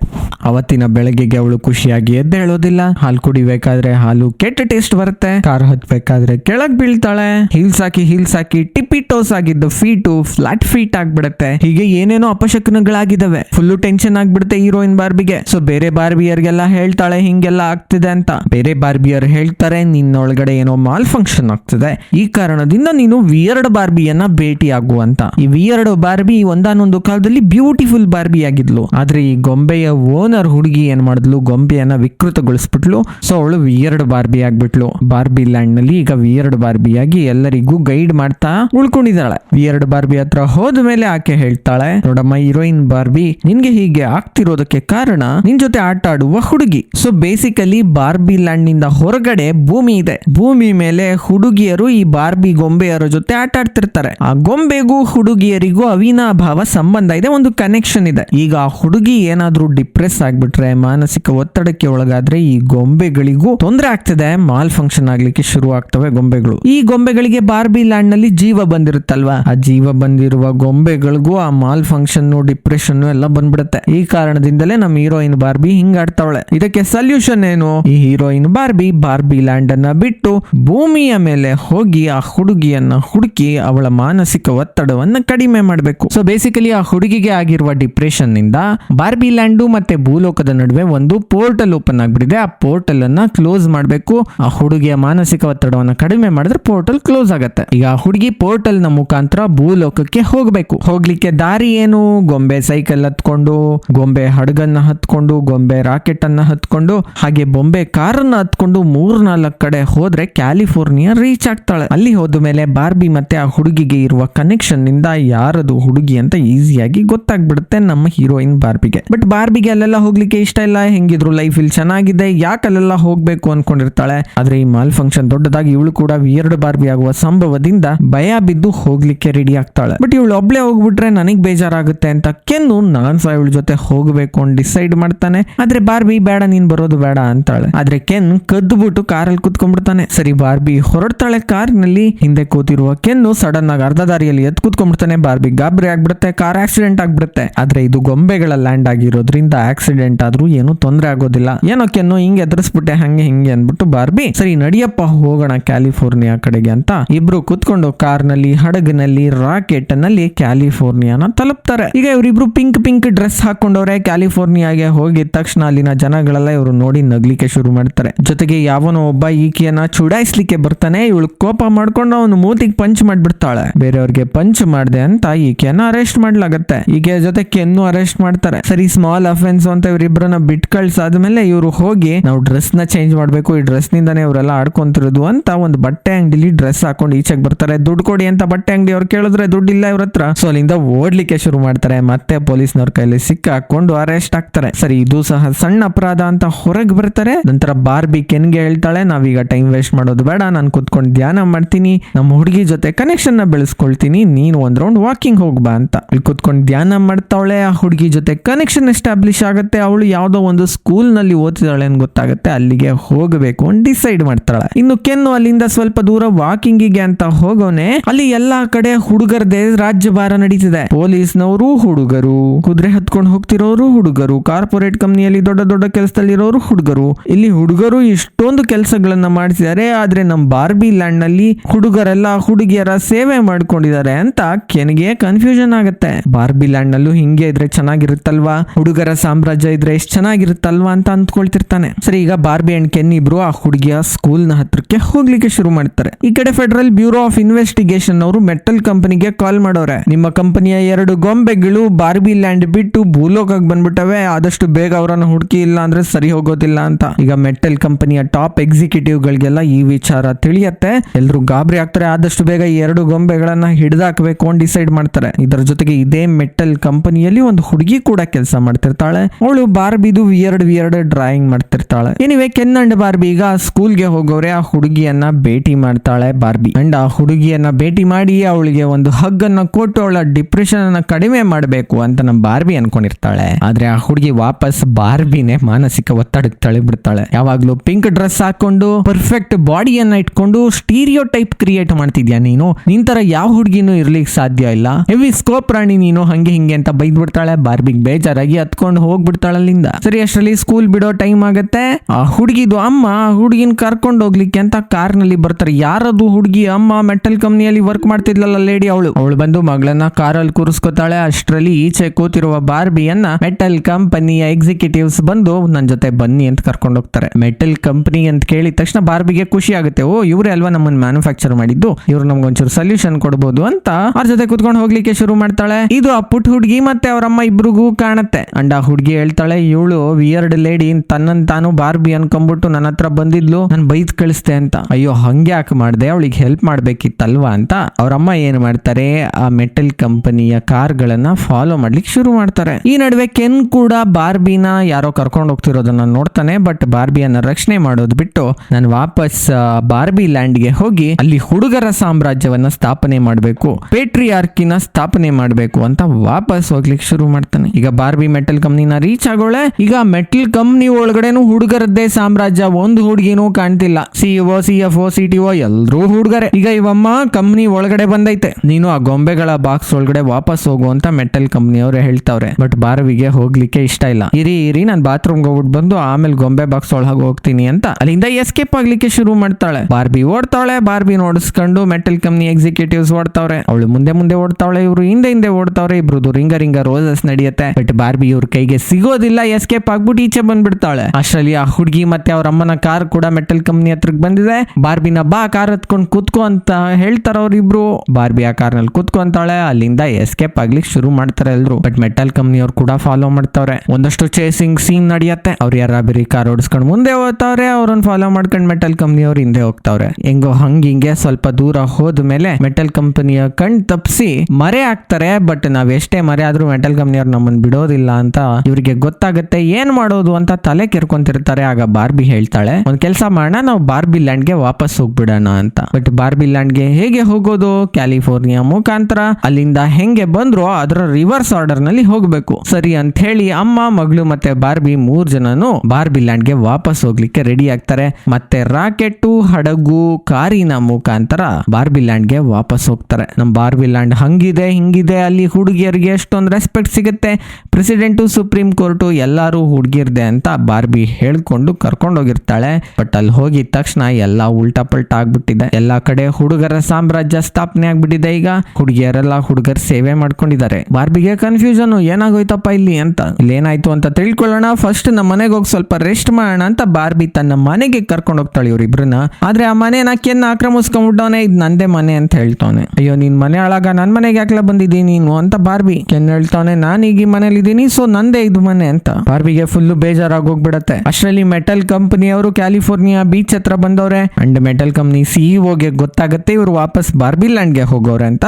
ಅವತ್ತಿನ ಬೆಳಗ್ಗೆಗೆ ಅವಳು ಖುಷಿಯಾಗಿ ಎದ್ದೇಳೋದಿಲ್ಲ. ಹಾಲು ಕುಡಿಬೇಕಾದ್ರೆ ಹಾಲು, ಕೆಟ್ಟ ಟೇಸ್ಟ್ ಬರುತ್ತೆ. ಕಾರ್ ಹತ್ಬೇಕಾದ್ರೆ ಕೆಳಗ್ ಬೀಳ್ತಾಳೆ. ಹೀಲ್ಸ್ ಹಾಕಿ ಹೀಲ್ಸ್ ಹಾಕಿ ಟಿಪಿಟೋಸ್ ಆಗಿದ್ದ ಫೀಟು ಫ್ಲಾಟ್ ಫೀಟ್ ಆಗ್ಬಿಡತ್ತೆ. ಹೀಗೆ ಏನೇನೋ ಅಪಶಕನಗಳಾಗಿದ್ದಾವೆ ಫುಲ್ಲು ಟೆನ್ಷನ್ ಆಗ್ಬಿಡುತ್ತೆ ಹೀರೋಯಿನ್ ಬಾರ್ಬಿಗೆ. ಸೊ ಬೇರೆ ಬಾರ್ಬಿಯರ್ಗೆಲ್ಲ ಹೇಳ್ತಾಳೆ, ಹಿಂಗೆಲ್ಲ ಆಗ್ತಿದೆ ಅಂತ. ಬೇರೆ ಬಾರ್ಬಿಯರ್ ಹೇಳ್ತಾರೆ, ನಿನ್ನೊಳಗಡೆ ಏನೋ ಮಾಲ್ ಫಂಕ್ಷನ್ ಆಗ್ತಿದೆ. ಈ ಕಾರಣದಿಂದ ನೀನು ವಿಯರ್ಡ್ ಬಾರ್ಬಿಯನ್ನ ಭೇಟಿ ಆಗುವಂತ ಈ ವಿಯರ್ಡ್ ಬಾರ್ಬಿ ಒಂದಾನೊಂದು ಕಾಲದಲ್ಲಿ ಬ್ಯೂಟಿಫುಲ್ ಬಾರ್ಬಿ ಆಗಿದ್ಲು ಆದ್ರೆ ಈ ಗೊಂಬೆಯ ಓನರ್ ಹುಡುಗಿ ಏನ್ ಮಾಡಿದ್ಲು? ಗೊಂಬೆಯನ್ನ ವಿಕೃತಗೊಳಿಸ್ಬಿಟ್ಲು. ಸೊ ಅವಳು ವಿಯರ್ಡ್ ಬಾರ್ಬಿ ಆಗ್ಬಿಟ್ಲು. ಬಾರ್ಬಿ ಲ್ಯಾಂಡ್ನಲ್ಲಿ ಈಗ ವಿಯರ್ಡ್ ಬಾರ್ಬಿಯಾಗಿ ಎಲ್ಲರಿಗೂ ಗೈಡ್ ಮಾಡ್ತಾ ಉಳ್ಕೊಂಡಿದ್ದಾಳೆ. ವಿಯರ್ಡ್ ಬಾರ್ಬಿ ಹತ್ರ ಹೋದ ಮೇಲೆ ಆಕೆ ಹೇಳ್ತಾಳೆ. ನೋಡಮ್ಮ, ಹೀರೋಯಿನ್ ಬಾರ್ಬಿ, ನಿನ್ಗೆ ಹೀಗೆ ಆಗ್ತಿರೋದಕ್ಕೆ ಕಾರಣ ನಿನ್ ಜೊತೆ ಆಟ ಆಡುವ ಹುಡುಗಿ. ಸೊ ಬೇಸಿಕಲಿ ಬಾರ್ಬಿ ಲ್ಯಾಂಡ್ನಿಂದ ಹೊರಗಡೆ ಭೂಮಿ ಇದೆ. ಭೂಮಿ ಮೇಲೆ ಹುಡುಗಿಯರು ಈ ಬಾರ್ಬಿ ಗೊಂಬೆಯರ ಜೊತೆ ಆಟ ಆಡ್ತಿರ್ತಾರೆ. ಆ ಗೊಂಬೆಗೂ ಹುಡುಗಿಯರಿಗೂ ಅವಿನಾಭಾವ ಸಂಬಂಧ ಇದೆ, ಒಂದು ಕನೆಕ್ಷನ್ ಇದೆ. ಈಗ ಆ ಹುಡುಗಿ ಏನಾದ್ರೂ ಡಿಪ್ರೆಸ್ ಆಗ್ಬಿಟ್ರೆ, ಮಾನಸಿಕ ಒತ್ತಡಕ್ಕೆ ಒಳಗಾದ್ರೆ ಈ ಗೊಂಬೆಗಳಿಗೂ ತೊಂದರೆ ಆಗ್ತದೆ. ಮಾಲ್ ಫಂಕ್ಷನ್ ಆಗ್ಲಿಕ್ಕೆ ಶುರು ಆಗ್ತವೆ ಗೊಂಬೆಗಳು. ಈ ಗೊಂಬೆಗಳಿಗೆ ಬಾರ್ಬಿ ಲ್ಯಾಂಡ್ನಲ್ಲಿ ಜೀವ ಬಂದಿರುತ್ತಲ್ವಾ? ಆ ಜೀವ ಬಂದಿರುವ ಗೊಂಬೆಗಳಿಗೂ ಆ ಮಾಲ್ ಫಂಕ್ಷನ್ ಡಿಪ್ರೆಷನ್ ಎಲ್ಲ ಬಂದ್ಬಿಡುತ್ತೆ. ಈ ಕಾರಣದಿಂದಲೇ ನಮ್ಮ ಹೀರೋಯಿನ್ ಬಾರ್ಬಿ ಹಿಂಗ್ ಆಡ್ತಾವಳೆ ಇದಕ್ಕೆ ಸೊಲ್ಯೂಷನ್ ಏನು? ಈ ಹೀರೋಯಿನ್ ಬಾರ್ಬಿ ಬಾರ್ಬಿ ಲ್ಯಾಂಡ್ ಅನ್ನ ಬಿಟ್ಟು ಭೂಮಿಯ ಮೇಲೆ ಹೋಗಿ ಆ ಹುಡುಗಿಯನ್ನ ಹುಡುಕಿ ಅವಳ ಮಾನಸಿಕ ಒತ್ತಡವನ್ನ ಕಡಿಮೆ ಮಾಡಬೇಕು. ಸೊ ಬೇಸಿಕಲಿ ಆ ಹುಡುಗಿಗೆ ಆಗಿರುವ ಡಿಪ್ರೆಷನ್ನಿಂದ ಬಾರ್ಬಿ ಲ್ಯಾಂಡು ಮತ್ತೆ ಭೂಲೋಕದ ನಡುವೆ ಒಂದು ಪೋರ್ಟಲ್ ಓಪನ್ ಆಗ್ಬಿಟ್ಟಿದೆ. ಆ ಪೋರ್ಟಲ್ ಅನ್ನ ಕ್ಲೋಸ್ ಮಾಡಬೇಕು. ಆ ಹುಡುಗಿಯ ಮಾನಸಿಕ ಒತ್ತಡವನ್ನ ಕಡಿಮೆ ಮಾಡಿದ್ರೆ ಪೋರ್ಟಲ್ ಕ್ಲೋಸ್ ಆಗುತ್ತೆ. ಈಗ ಆ ಹುಡುಗಿ ಪೋರ್ಟಲ್ನ ಮುಖಾಂತರ ಭೂಲೋಕಕ್ಕೆ ಹೋಗ್ಬೇಕು. ಹೋಗ್ಲಿಕ್ಕೆ ದಾರಿ ಏನು? ಗೊಂಬೆ ಸೈಕಲ್ ಹತ್ಕೊಂಡು, ಗೊಂಬೆ ಹಡಗನ್ನ ಹತ್ಕೊಂಡು, ಗೊಂಬೆ ರಾಕೆಟ್ ಅನ್ನ ಹತ್ಕೊಂಡು, ಹಾಗೆ ಬೊಂಬೆ ಕಾರನ್ನ ಹತ್ಕೊಂಡು ಮೂರ್ ನಾಲ್ಕು ಕಡೆ ಹೋದ್ರೆ ಕ್ಯಾಲಿಫೋರ್ನಿಯಾ ರೀಚ್ ಆಗ್ತಾಳೆ. ಅಲ್ಲಿ ಹೋದ ಮೇಲೆ ಬಾರ್ಬಿ ಮತ್ತೆ ಆ ಹುಡುಗಿಗೆ ಇರುವ ಕನೆಕ್ಷನ್ನಿಂದ ಯಾರದು ಹುಡುಗಿ ಅಂತ ಈಸಿಯಾಗಿ ಗೊತ್ತಾಗ್ಬಿಡುತ್ತೆ ನಮ್ಮ ಹೀರೋಯಿನ್ ಬಾರ್ಬಿಗೆ. ಬಟ್ ಬಾರ್ಬಿಗೆ ಅಲ್ಲೆಲ್ಲ ಹೋಗ್ಲಿಕ್ಕೆ ಇಷ್ಟ ಇಲ್ಲ. ಹೆಂಗಿದ್ರು ಲೈಫ್ ಇಲ್ಲಿ ಚೆನ್ನಾಗಿದೆ. ಯಾಕೆ ಅಲ್ಲೆಲ್ಲ ಹೋಗ್ಬೇಕು ಅನ್ಕೊಂಡಿರ್ತಾಳೆ? ಆದ್ರೆ ಈ ಮಾಲ್ ಫಂಕ್ಷನ್ ದೊಡ್ಡದಾಗಿ ಇವಳು ಕೂಡ ವಿಯರ್ಡ್ ಬಾರ್ಬಿ ಆಗುವ ಸಂಭವದಿಂದ ಭಯ ಬಿದ್ದು ಹೋಗ್ಲಿಕ್ಕೆ ರೆಡಿ ಆಗ್ತಾಳೆ. ಬಟ್ ಇವಳು ಒಬ್ಳೆ ಹೋಗ್ಬಿಟ್ರೆ ನನಗೆ ಬೇಜಾರಾಗುತ್ತೆ ಅಂತ ಕೆನ್ನು ನಾನ್ ಸಹ ಇವಳ ಜೊತೆ ಹೋಗ್ಬೇಕು ಅಂತ ಡಿಸೈಡ್ ಮಾಡ್ತಾನೆ. ಆದ್ರೆ ಬಾರ್ಬಿ, ಬೇಡ, ನೀನ್ ಬರೋದು ಬೇಡ ಅಂತಾಳೆ. ಆದ್ರೆ ಕೆನ್ ಕದ್ದುಬಿಟ್ಟು ಕಾರಲ್ಲಿ ಕುತ್ಕೊಂಡ್ಬಿಡ್ತಾನೆ. ಸರಿ, ಬಾರ್ಬಿ ಹೊರಡ್ತಾಳೆ ಕಾರ್ನಲ್ಲಿ. ಹಿಂದೆ ಕೂತಿರುವ ಕೆನ್ನು ಸಡನ್ ಆಗಿ ಅರ್ಧ ದಾರಿಯಲ್ಲಿ ಎದ್ದು ಕುತ್ಕೊಂಡ್ಬಿಡ್ತಾನೆ. ಬಾರ್ಬಿ ಗಾಬರಿ ಆಗ್ಬಿಡುತ್ತೆ, ಕಾರ್ ಆಕ್ಸಿಡೆಂಟ್ ಆಗ್ಬಿಡುತ್ತೆ. ಆದ್ರೆ ಇದು ಗೊಂಬೆಗಳ ಲ್ಯಾಂಡ್ ಆಗಿರೋದ್ರಿಂದ ಆಕ್ಸಿಡೆಂಟ್ ಆದ್ರೂ ಏನು ತೊಂದರೆ ಆಗೋದಿಲ್ಲ. ಏನೋ ಕೆನ್ನು ಹಿಂಗೆ ಎದುರಿಸ್ಬಿಟ್ಟೆ, ಹಂಗೆ ಹಿಂಗೆ ಅನ್ಬಿಟ್ಟು ಬಾರ್ಬಿ, ಸರಿ, ನಡಿಯಪ್ಪ, ಹೋಗೋಣ ಕ್ಯಾಲಿಫೋರ್ನಿಯಾ ಕಡೆಗೆ ಅಂತ ಇಬ್ರು ಕುತ್ಕೊಂಡು ಕಾರ್ನಲ್ಲಿ, ಹಡಗಿನಲ್ಲಿ, ರಾಕೆಟ್ನಲ್ಲಿ ಕ್ಯಾಲಿಫೋರ್ನಿಯಾನ ತಲುಪ್ತಾರೆ. ಈಗ ಇವರಿಬ್ರು ಪಿಂಕ್ ಪಿಂಕ್ ಡ್ರೆಸ್ ಹಾಕೊಂಡವ್ರೆ ಕ್ಯಾಲಿಫೋರ್ನಿಯಾಗೆ ಹೋಗಿದ ತಕ್ಷಣ ಅಲ್ಲಿನ ಜನಗಳೆಲ್ಲ ಇವರು ನೋಡಿ ನಗ್ಲಿಕ್ಕೆ ಶುರು ಮಾಡ್ತಾರೆ. ಜೊತೆಗೆ ಯಾವನೋ ಒಬ್ಬ ಈಕೆಯನ್ನ ಚುಡಾಯಿಸ್ಲಿಕ್ಕೆ ಬರ್ತಾನೆ, ಇವಳು ಕೋಪ ಮಾಡ್ಕೊಂಡು ಅವನು ಮೂತಿಗೆ ಪಂಚ್ ಮಾಡ್ಬಿಡ್ತಾಳೆ. ಬೇರೆಯವ್ರಿಗೆ ಪಂಚ್ ಮಾಡ್ದೆ ಅಂತ ಈಕೆಯನ್ನ ಅರೆಸ್ಟ್ ಮಾಡ್ಲಾಗತ್ತೆ. ಈಕೆ ಜೊತೆ ಕೆನ್ನು ಅರೆಸ್ಟ್ ಮಾಡ್ತಾರೆ. ಸರಿ ಸ್ಮಾಲ್ ಅಫೆನ್ಸ್ ಅಂತ ಇವರಿಬ್ಬರನ್ನ ಬಿಟ್ ಕಳ್ಸಾದ್ಮೇಲೆ ಇವರು ಹೋಗಿ, ನಾವು ಡ್ರೆಸ್ನ ಚೇಂಜ್ ಮಾಡ್ಬೇಕು, ಈ ಡ್ರೆಸ್ ನಿಂದಾನೇ ಇವರೆಲ್ಲ ಆಡ್ಕೊಂತಿರೋದು ಅಂತ ಒಂದು ಬಟ್ಟೆ ಅಂಗಡಿಲಿ ಡ್ರೆಸ್ ಹಾಕೊಂಡು ಈಚೆಗೆ ಬರ್ತಾರೆ. ದುಡ್ಡು ಕೊಡಿ ಅಂತ ಬಟ್ಟೆ ಅಂಗಡಿ ಅವ್ರು ಕೇಳಿದ್ರೆ ದುಡ್ಡು ಇಲ್ಲ ಇವ್ರ ಹತ್ರ. ಸೊ ಅಲ್ಲಿಂದ ಓಡ್ಲಿಕ್ಕೆ ಶುರು ಮಾಡ್ತಾರೆ. ಮತ್ತೆ ಪೊಲೀಸ್ನವ್ರ ಸಿಕ್ಕ ಹಾಕೊಂಡು ಅರೆಸ್ಟ್ ಆಗ್ತಾರೆ ಸರಿ, ಇದು ಸಹ ಸಣ್ಣ ಅಪರಾಧ ಅಂತ ಹೊರಗೆ ಬರ್ತಾರೆ. ನಂತರ ಬಾರ್ಬಿ ಕೆನ್ಗೆ ಹೇಳ್ತಾಳೆ, ನಾವೀಗ ಟೈಮ್ ವೇಸ್ಟ್ ಮಾಡೋದು ಬೇಡ, ನಾನು ಕುತ್ಕೊಂಡು ಧ್ಯಾನ ಮಾಡ್ತೀನಿ. ನಮ್ಮ ಹುಡುಗಿ ಜೊತೆ ಕನೆಕ್ಷನ್ನ ಬೆಳೆಸ್ಕೊಳ್ತೀನಿ. ನೀನು ಒಂದ್ ರೌಂಡ್ ವಾಕಿಂಗ್ ಹೋಗ್ಬಾ ಅಂತ. ಇಲ್ಲಿ ಕುತ್ಕೊಂಡು ಧ್ಯಾನ ಮಾಡ್ತಾವಳೆ. ಆ ಹುಡುಗಿ ಜೊತೆ ಕನೆಕ್ಷನ್ ಎಸ್ಟಾಬ್ಲಿಷ್ ಆಗುತ್ತೆ. ಅವಳು ಯಾವ್ದೋ ಒಂದು ಸ್ಕೂಲ್ನಲ್ಲಿ ಓದ್ತಿದ್ದಾಳೆ ಅಂತ ಗೊತ್ತಾಗುತ್ತೆ. ಅಲ್ಲಿಗೆ ಹೋಗಬೇಕು ಅಂತ ಡಿಸೈಡ್ ಮಾಡ್ತಾಳೆ. ಇನ್ನು ಕೆನ್ನು ಅಲ್ಲಿಂದ ಸ್ವಲ್ಪ ದೂರ ವಾಕಿಂಗಿಗೆ ಅಂತ ಹೋಗೋನೆ. ಅಲ್ಲಿ ಎಲ್ಲಾ ಕಡೆ ಹುಡುಗರದೇ ರಾಜ್ಯಭಾರ ನಡೀತಿದೆ. ಪೊಲೀಸ್ನವರು ಹುಡುಗರು, ಕುದುರೆ ಹತ್ಕೊಂಡು ಹೋಗ್ತಿರೋರು ಹುಡುಗರು, ಕಾರ್ಪೊರೇಟ್ ಕಂಪ್ನಿಯಲ್ಲಿ ದೊಡ್ಡ ದೊಡ್ಡ ಕೆಲಸದಲ್ಲಿರೋರು ಹುಡುಗರು. ಇಲ್ಲಿ ಹುಡುಗರು ಇಷ್ಟೊಂದು ಕೆಲಸಗಳನ್ನ ಮಾಡ್ತಿದ್ದಾರೆ, ಆದ್ರೆ ನಮ್ಮ ಬಾರ್ಬಿ ಲ್ಯಾಂಡ್ನಲ್ಲಿ ಹುಡುಗರೆಲ್ಲ ಹುಡುಗಿಯರ ಸೇವೆ ಮಾಡ್ಕೊಂಡಿದ್ದಾರೆ ಅಂತ ಕೆನಗೆ ಕನ್ಫ್ಯೂಷನ್ ಆಗುತ್ತೆ. ಬಾರ್ಬಿ ಲ್ಯಾಂಡ್ ನಲ್ಲೂ ಹಿಂಗೆ ಇದ್ರೆ ಚೆನ್ನಾಗಿರುತ್ತಲ್ವಾ? ಹುಡುಗರ ಸಾಮ್ರಾಜ್ಯ ಇದ್ರೆ ಎಷ್ಟು ಚೆನ್ನಾಗಿರುತ್ತಲ್ವಾ ಅಂತ ಅಂದ್ಕೊಳ್ತಿರ್ತಾನೆ. ಸರಿ, ಈಗ ಬಾರ್ಬಿ ಅಂಡ್ ಕೆನ್ ಇಬ್ರು ಆ ಹುಡುಗಿಯ ಸ್ಕೂಲ್ನ ಹತ್ರಕ್ಕೆ ಹೋಗ್ಲಿಕ್ಕೆ ಶುರು ಮಾಡ್ತಾರೆ. ಈ ಕಡೆ ಫೆಡರಲ್ ಬ್ಯೂರೋ ಆಫ್ ಇನ್ವೆಸ್ಟಿಗೇಷನ್ ಅವರು ಮೆಟಲ್ ಕಂಪನಿಗೆ ಕಾಲ್ ಮಾಡೋರೆ. ನಿಮ್ಮ ಕಂಪನಿಯ ಎರಡು ಗೊಂಬೆಗಳು ಬಾರ್ಬಿ ಲ್ಯಾಂಡ್ ಬಿಟ್ಟು ಭೂಲೋಕಕ್ಕೆ ಬಂದ್ಬಿಟ್ಟವೆ. ಆದಷ್ಟು ಬೇಗ ಅವರನ್ನು ಹುಡುಕಿ ಇಲ್ಲ ಅಂದ್ರೆ ಸರಿ ಹೋಗೋದಿಲ್ಲ ಅಂತ. ಈಗ ಮೆಟಲ್ ಕಂಪನಿಯ ಟಾಪ್ ಎಕ್ಸಿಕ್ಯೂಟಿವ್ ಗಳಿಗೆಲ್ಲ ಈ ವಿಚಾರ ತಿಳಿಯತ್ತೆ. ಎಲ್ಲರೂ ಗಾಬರಿ ಆಗ್ತಾರೆ. ಆದಷ್ಟು ಬೇಗ ಎರಡು ಗೊಂಬೆಗಳನ್ನ ಹಿಡಿದಾಕಬೇಕು ಅಂತ ಡಿಸೈಡ್ ಮಾಡ್ತಾರೆ. ಇದರ ಜೊತೆಗೆ ಇದೇ ಮೆಟಲ್ ಕಂಪನಿಯಲ್ಲಿ ಒಂದು ಹುಡುಗಿ ಕೂಡ ಕೆಲಸ ಮಾಡ್ತಿರ್ತಾಳೆ. ಅವಳು ಬಾರ್ಬಿದು ವಿಯರ್ಡ್ ವಿಯರ್ಡ್ ಡ್ರಾಯಿಂಗ್ ಮಾಡ್ತಿರ್ತಾಳೆ. ಎನಿವೆ ಕೆನ್ ಅಂಡ್ ಬಾರ್ಬಿ ಈಗ ಸ್ಕೂಲ್ಗೆ ಹೋಗೋರೆ. ಆ ಹುಡುಗಿಯನ್ನ ಭೇಟಿ ಮಾಡ್ತಾಳೆ ಬಾರ್ಬಿ. ಅಂಡ್ ಆ ಹುಡುಗಿಯನ್ನ ಭೇಟಿ ಮಾಡಿ ಅವಳಿಗೆ ಒಂದು ಹಗ್ ಅನ್ನ ಕೊಟ್ಟು ಅವಳ ಡಿಪ್ರೆಷನ್ ಅನ್ನ ಕಡಿಮೆ ಮಾಡಬೇಕು ಅಂತ ನಮ್ಮ ಬಾರ್ಬಿ ಅನ್ಕೊಂಡಿರ್ತಾಳೆ. ಆದ್ರೆ ಆ ಹುಡುಗಿ ವಾಪಸ್ ಬಾರ್ಬಿನೇ ಮಾನಸಿಕ ಒತ್ತಡಕ್ಕೆ ತಳ್ಳಿಬಿಡ್ತಾಳೆ. ಯಾವಾಗ್ಲೂ ಪಿಂಕ್ ಡ್ರೆಸ್ ಹಾಕೊಂಡು ಪರ್ಫೆಕ್ಟ್ ಬಾಡಿಯನ್ನ ಇಟ್ಕೊಂಡು ಸ್ಟೀರಿಯೋ ಟೈಪ್ ಕ್ರಿಯೇಟ್ ಮಾಡ್ತಿದ್ಯಾ ನೀನು? ನಿನ್ ತರ ಯಾವ ಹುಡುಗಿನೂ ಇರ್ಲಿಕ್ಕೆ ಸಾಧ್ಯ ಇಲ್ಲ. ಹೆವಿ ಸ್ಕೋಪ್ ರಾಣಿ ನೀನು, ಹಂಗೆ ಹಿಂಗೆ ಅಂತ ಬೈದ್ ಬಿಡ್ತಾಳೆ ಬಾರ್ಬಿಗ್ ಬೇಜಾರಾಗಿ ಹತ್ಕೊಂಡು ಹೋಗ್ಬಿಡ್ತಾಳೆ ಅಲ್ಲಿಂದ. ಸರಿ, ಅಷ್ಟರಲ್ಲಿ ಸ್ಕೂಲ್ ಬಿಡೋ ಟೈಮ್ ಆಗತ್ತೆ. ಆ ಹುಡುಗಿದು ಅಮ್ಮ ಹುಡುಗಿನ ಕರ್ಕೊಂಡು ಹೋಗ್ಲಿಕ್ಕೆ ಅಂತ ಕಾರ್ನಲ್ಲಿ ಬರ್ತಾರೆ. ಯಾರದು ಹುಡುಗಿ ಅಮ್ಮ ಮೆಟಲ್ ಕಂಪ್ನಿಯಲ್ಲಿ ವರ್ಕ್ ಮಾಡ್ತಿದ್ಲಲ್ಲ ಲೇಡಿ ಅವಳು. ಅವಳು ಬಂದು ಮಗಳನ್ನ ಕಾರಲ್ಲಿ ಕೂರಿಸ್ಕೊತಾಳೆ. ಅಷ್ಟರಲ್ಲಿ ಈಚೆ ಕೂತಿರುವ ಬಾರ್ಬಿಯನ್ನ ಮೆಟಲ್ ಕಂಪನಿಯ ಎಕ್ಸಿಕ್ಯೂಟಿವ್ಸ್ ಬಂದು ನನ್ನ ಜೊತೆ ಬನ್ನಿ ಅಂತ ಕರ್ಕೊಂಡು ಹೋಗ್ತಾರೆ. ಮೆಟಲ್ ಕಂಪನಿ ಅಂತ ಕೇಳಿದ ತಕ್ಷಣ ಬಾರ್ಬಿಗೆ ಖುಷಿ ಆಗುತ್ತೆ. ಓ, ಇವರೇ ಅಲ್ವಾ ನಮ್ಮನ್ನ ಮ್ಯಾನುಫ್ಯಾಕ್ಚರ್ ಮಾಡಿದ್ದು? ಇವ್ರು ನಮ್ಗೆ ಒಂಚೂರು ಸೊಲ್ಯೂಷನ್ ಕೊಡ್ಬೋದು ಅಂತ ಅವ್ರ ಜೊತೆ ಕುತ್ಕೊಂಡು ಹೋಗ್ಲಿಕ್ಕೆ ಶುರು ಮಾಡ್ತಾಳೆ. ಇದು ಆ ಪುಟ್ ಹುಡುಗಿ ಮತ್ತೆ ಅವ್ರ ಅಮ್ಮ ಇಬ್ರಿಗೂ ಕಾಣತ್ತೆ. ಅಂಡ್ ಆ ಹುಡುಗಿ ಹೇಳ್ತಾಳೆ, ಇವಳು ವಿಯರ್ಡ್ ಲೇಡಿ, ತನ್ನನ್ ತಾನು ಬಾರ್ಬಿ ಅನ್ಕೊಂಡ್ಬಿಟ್ಟು ನನ್ನ ಹತ್ರ ಬಂದಿದ್ಲು. ನಾನು ಬೈದ್ ಕಳಿಸ್ತೆ ಅಂತ. ಅಯ್ಯೋ ಹಂಗೆ ಯಾಕೆ ಮಾಡ್ದೆ? ಅವಳಿಗೆ ಹೆಲ್ಪ್ ಮಾಡ್ಬೇಕಿತ್ತಲ್ವಾ ಅಂತ. ಅವ್ರ ಅಮ್ಮ ಏನ್ ಮಾಡ್ತಾರೆ, ಆ ಮೆಟಲ್ ಕಂಪನಿಯ ಕಾರ್ಗಳನ್ನ ಫಾಲೋ ಮಾಡ್ಲಿಕ್ಕೆ ಶುರು ಮಾಡ್ತಾರೆ. ಈ ನಡುವೆ ಕೆನ್ ಕೂಡ ಬಾರ್ಬಿನ ಯಾರೋ ಕರ್ಕೊಂಡು ಹೋಗ್ತಿರೋದನ್ನ ನೋಡ್ತಾನೆ ಬಟ್ ಬಾರ್ಬಿಯನ್ನ ರಕ್ಷಣೆ ಮಾಡೋದು ಬಿಟ್ಟು ನಾನು ವಾಪಸ್ ಬಾರ್ಬಿ ಲ್ಯಾಂಡ್ಗೆ ಹೋಗಿ ಅಲ್ಲಿ ಹುಡುಗರ ಸಾಮ್ರಾಜ್ಯವನ್ನ ಸ್ಥಾಪನೆ ಮಾಡಬೇಕು, ಪೇಟ್ರಿಯಾರ್ಕಿನ ಸ್ಥಾಪನೆ ಮಾಡಬೇಕು ಅಂತ ವಾಪಸ್ ಹೋಗ್ಲಿಕ್ಕೆ ಶುರು ಮಾಡ್ತಾನೆ. ಈಗ ಬಾರ್ಬಿ ಮೆಟಲ್ ಕಂಪ್ನಿನ ರೀಚ್ ಆಗೋಳೆ. ಈಗ ಮೆಟಲ್ ಕಂಪ್ನಿ ಒಳಗಡೆನು ಹುಡುಗರದ್ದೇ ಸಾಮ್ರಾಜ್ಯ, ಒಂದು ಹುಡುಗಿನೂ ಕಾಣ್ತಿಲ್ಲ. CEO C F O C T O ಎಲ್ರೂ ಹುಡುಗರೆ. ಈಗ ಇವಮ್ಮ ಕಂಪ್ನಿ ಒಳಗಡೆ ಬಂದೈತೆ. ನೀನು ಆ ಗೊಂಬೆಗಳ ಬಾಕ್ಸ್ ಒಳಗಡೆ ವಾಪಸ್ ಹೋಗು ಅಂತ ಮೆಟಲ್ ಕಂಪ್ನಿಯವರು ಹೇಳ್ತಾವ್ರೆ. ಬಟ್ ಬಾರ್ಬಿಗೆ ಹೋಗ್ಲಿಕ್ಕೆ ಇಷ್ಟ ಇಲ್ಲ. ಇರಿ ಇರಿ, ನಾನು ಬಾತ್ರೂಮ್ಗೆ ಹೋಗ್ಬಿಟ್ಟು ಬಂದು ಆಮೇಲೆ ಗೊಂಬೆ ಬಾಕ್ಸ್ ಒಳಗೆ ಹೋಗ್ತೀನಿ ಅಂತ. ಅಲ್ಲಿಂದ ಎಸ್ಕೇಪ್ ಆಗ್ಲಿಕ್ಕೆ ಶುರು ಮಾಡ್ತಾಳೆ. ಬಾರ್ಬಿ ಓಡ್ತಾಳೆ ಬಾರ್ಬಿ ನೋಡಿಸ್ಕೊಂಡು ಮೆಟಲ್ ಕಂಪ್ನಿ ಎಕ್ಸಿಕ್ಯೂಟಿವ್ಸ್ ಓಡ್ತಾವ್ರೆ. ಅವಳು ಮುಂದೆ ಮುಂದೆ ಓಡ್ತಾವಳೆ, ಇವರು ಹಿಂದೆ ಹಿಂದೆ ಓಡ್ತಾವ್ರೆ. ಇಬ್ರದ್ದು ring a ring a roses ನಡೆಯುತ್ತೆ. ಬಟ್ ಬಾರ್ಬಿ ಇವ್ರ ಕೈಗೆ ಸಿಗೋದಿಲ್ಲ ಎಸ್ಕೇಪ್ ಆಗ್ಬಿಟ್ಟು ಈಚೆ ಬಂದ್ಬಿಡ್ತಾಳೆ. ಅಷ್ಟರಲ್ಲಿ ಆ ಹುಡುಗಿ ಮತ್ತೆ ಅವ್ರ ಅಮ್ಮನ ಕಾರ್ ಕೂಡ ಮೆಟಲ್ ಕಂಪ್ನಿ ಹತ್ರಕ್ಕೆ ಬಂದಿದೆ. ಬಾರ್ಬಿನ ಬಾ ಕಾರ್ ಹತ್ಕೊಂಡು ಕೂತ್ಕೋ ಅಂತ ಹೇಳ್ತಾರ ಅವ್ರಿಬ್ರು. ಬಾರ್ಬಿ ಆ ಕಾರ್ನಲ್ಲಿ ಕೂತ್ಕೊಂತಾಳೆ. ಅಲ್ಲಿಂದ ಎಸ್ಕೇಪ್ ಆಗ್ಲಿಕ್ಕೆ ಶುರು ಮಾಡ್ತಾರೆ ಎಲ್ರು. ಬಟ್ ಮೆಟಲ್ ಕಂಪ್ನಿ ಅವ್ರು ಕೂಡ ಫಾಲೋ ಮಾಡ್ತಾವ್ರೆ. ಒಂದಷ್ಟು ಚೇಸಿಂಗ್ ಸೀನ್ ನಡೆಯುತ್ತೆ. ಅವ್ರು ಯಾರ ಬೇರೆ ಕಾರ್ ಓಡಿಸ್ಕೊಂಡು ಮುಂದೆ ಹೋಗ್ತಾವ್ರೆ ಅವ್ರನ್ನ ಫಾಲೋ ಮಾಡ್ಕೊಂಡು ಮೆಟಲ್ ಕಂಪ್ನಿ ಅವ್ರು ಹಿಂದೆ ಹೋಗ್ತಾವ್ರೆ. ಹೆಂಗೋ ಹಂಗ ಹಿಂಗೆ ಸ್ವಲ್ಪ ದೂರ ಹೋದ್ಮೇಲೆ ಮೆಟಲ್ ಕಂಪನಿಯ ಕಣ್ ತಪ್ಪಿಸಿ ಮರೆ ಆಗ್ತಾರೆ ಬಟ್ ನಾವ್ ಎಷ್ಟೇ ಮರೆ ಆದ್ರೂ ಮೆಟಲ್ ಕಂಪ್ನಿಯವ್ರು ನಮ್ಮನ್ನ ಬಿಡೋದಿಲ್ಲ ಅಂತ ಇವ್ರಿಗೆ ಗೊತ್ತಾಗುತ್ತೆ ಏನ್ ಮಾಡೋದು ಅಂತ ತಲೆ ಕೆರ್ಕೊಂತಿರ್ತಾರೆ. ಆಗ ಬಾರ್ಬಿ ಹೇಳ್ತಾಳೆ, ಒಂದ್ ಕೆಲಸ ಮಾಡೋಣ ನಾವು ಬಾರ್ಬಿ ಲ್ಯಾಂಡ್ಗೆ ವಾಪಸ್ ಹೋಗ್ಬಿಡೋಣ ಅಂತ. ಬಟ್ ಬಾರ್ಬಿ ಲ್ಯಾಂಡ್ಗೆ ಹೇಗೆ ಹೋಗೋದು? ಕ್ಯಾಲಿಫೋರ್ನಿಯಾ ಮುಖಾಂತರ. ಅಲ್ಲಿಂದ ಹೆಂಗೆ ಬಂದ್ರು ಅದರ ರಿವರ್ಸ್ ಆರ್ಡರ್ನಲ್ಲಿ ಹೋಗಬೇಕು. ಸರಿ ಅಂತ ಹೇಳಿ ಅಮ್ಮ, ಮಗಳು ಮತ್ತೆ ಬಾರ್ಬಿ ಮೂರ್ ಜನನು ಬಾರ್ಬಿ ಲ್ಯಾಂಡ್ಗೆ ವಾಪಸ್ ಹೋಗ್ಲಿಕ್ಕೆ ರೆಡಿ ಆಗ್ತಾರೆ. ಮತ್ತೆ ರಾಕೆಟ್, ಹಡಗು, ಕಾರಿನ ಮುಖಾಂತರ ಬಾರ್ಬಿ ಲ್ಯಾಂಡ್ಗೆ ವಾಪಸ್ ಹೋಗ್ತಾರೆ. ನಮ್ ಬಾರ್ಬಿ ಲ್ಯಾಂಡ್ ಹಂಗಿದೆ, ಹಿಂಗಿದೆ, ಅಲ್ಲಿ ಹುಡುಗಿಯರಿಗೆ ಎಷ್ಟೊಂದು ರೆಸ್ಪೆಕ್ಟ್ ಸಿಗುತ್ತೆ. ಪ್ರೆಸಿಡೆಂಟು ಸುಪ್ರೀಂ ಕೋರ್ಟು ಎಲ್ಲಾರು ಹುಡುಗಿರ್ದೆ ಅಂತ ಬಾರ್ಬಿ ಹೇಳ್ಕೊಂಡು ಕರ್ಕೊಂಡು ಹೋಗಿರ್ತಾಳೆ. ಬಟ್ ಅಲ್ಲಿ ಹೋಗಿದ ತಕ್ಷಣ ಎಲ್ಲ ಉಲ್ಟಾ ಪಲ್ಟಾ ಆಗ್ಬಿಟ್ಟಿದೆ. ಎಲ್ಲಾ ಕಡೆ ಹುಡುಗರ ಸಾಮ್ರಾಜ್ಯ ಸ್ಥಾಪನೆ ಆಗ್ಬಿಟ್ಟಿದೆ ಈಗ. ಹುಡುಗಿಯರೆಲ್ಲ ಹುಡುಗರ ಸೇವೆ ಮಾಡ್ಕೊಂಡಿದ್ದಾರೆ. ಬಾರ್ಬಿಗೆ ಕನ್ಫ್ಯೂಷನ್ ಏನಾಗೋಯ್ತಪ್ಪ ಇಲ್ಲಿ ಅಂತ. ಇಲ್ಲಿ ಏನಾಯ್ತು ಅಂತ ತಿಳ್ಕೊಳ್ಳೋಣ. ಫಸ್ಟ್ ನಮ್ಮ ಮನೆಗೆ ಹೋಗಿ ಸ್ವಲ್ಪ ರೆಸ್ಟ್ ಮಾಡೋಣ ಅಂತ ಬಾರ್ಬಿ ತನ್ನ ಮನೆಗೆ ಕರ್ಕೊಂಡು ಹೋಗ್ತಾಳೆ ಇವ್ರಿಬ್ರನ್ನ ಆದ್ರೆ ಆ ಮನೆನ ಕೆನ್ನ ಆಕ್ರಮಿಸ್ಕೊಂಡ್ಬಿಟ್ಟವನೆ, ಇದು ನಂದೇ ಮನೆ ಅಂತ ಹೇಳ್ತಾನೆ ಅಯ್ಯೋ, ನಿನ್ ಮನೆ ಒಳಗ ನನ್ ಮನೆಗೆ ಯಾಕಲ ಬಂದಿದ್ದೀನಿ ನೀನು ಅಂತ ಬಾರ್ಬಿ ಕೆನ್ ಹೇಳ್ತಾನೆ ನಾನು ಈಗ ಈ ಮನೇಲಿ ಇದ್ದೀನಿ ಸೊ ನಂದೇ ಇದು ಮನೆ ಅಂತ. ಬಾರ್ಬಿಗೆ ಫುಲ್ ಬೇಜಾರಾಗಿ ಹೋಗ್ಬಿಡತ್ತೆ. ಅಷ್ಟರಲ್ಲಿ ಮೆಟಲ್ ಕಂಪನಿ ಅವರು ಕ್ಯಾಲಿಫೋರ್ನಿಯಾ ಬೀಚ್ ಹತ್ರ ಬಂದವ್ರೆ. ಅಂಡ್ ಮೆಟಲ್ ಕಂಪ್ನಿ ಸಿಇಒಗೆ ಗೊತ್ತಾಗುತ್ತೆ, ಇವ್ರು ವಾಪಸ್ ಬಾರ್ಬಿ ಲ್ಯಾಂಡ್ಗೆ ಹೋಗೋರೆ ಅಂತ.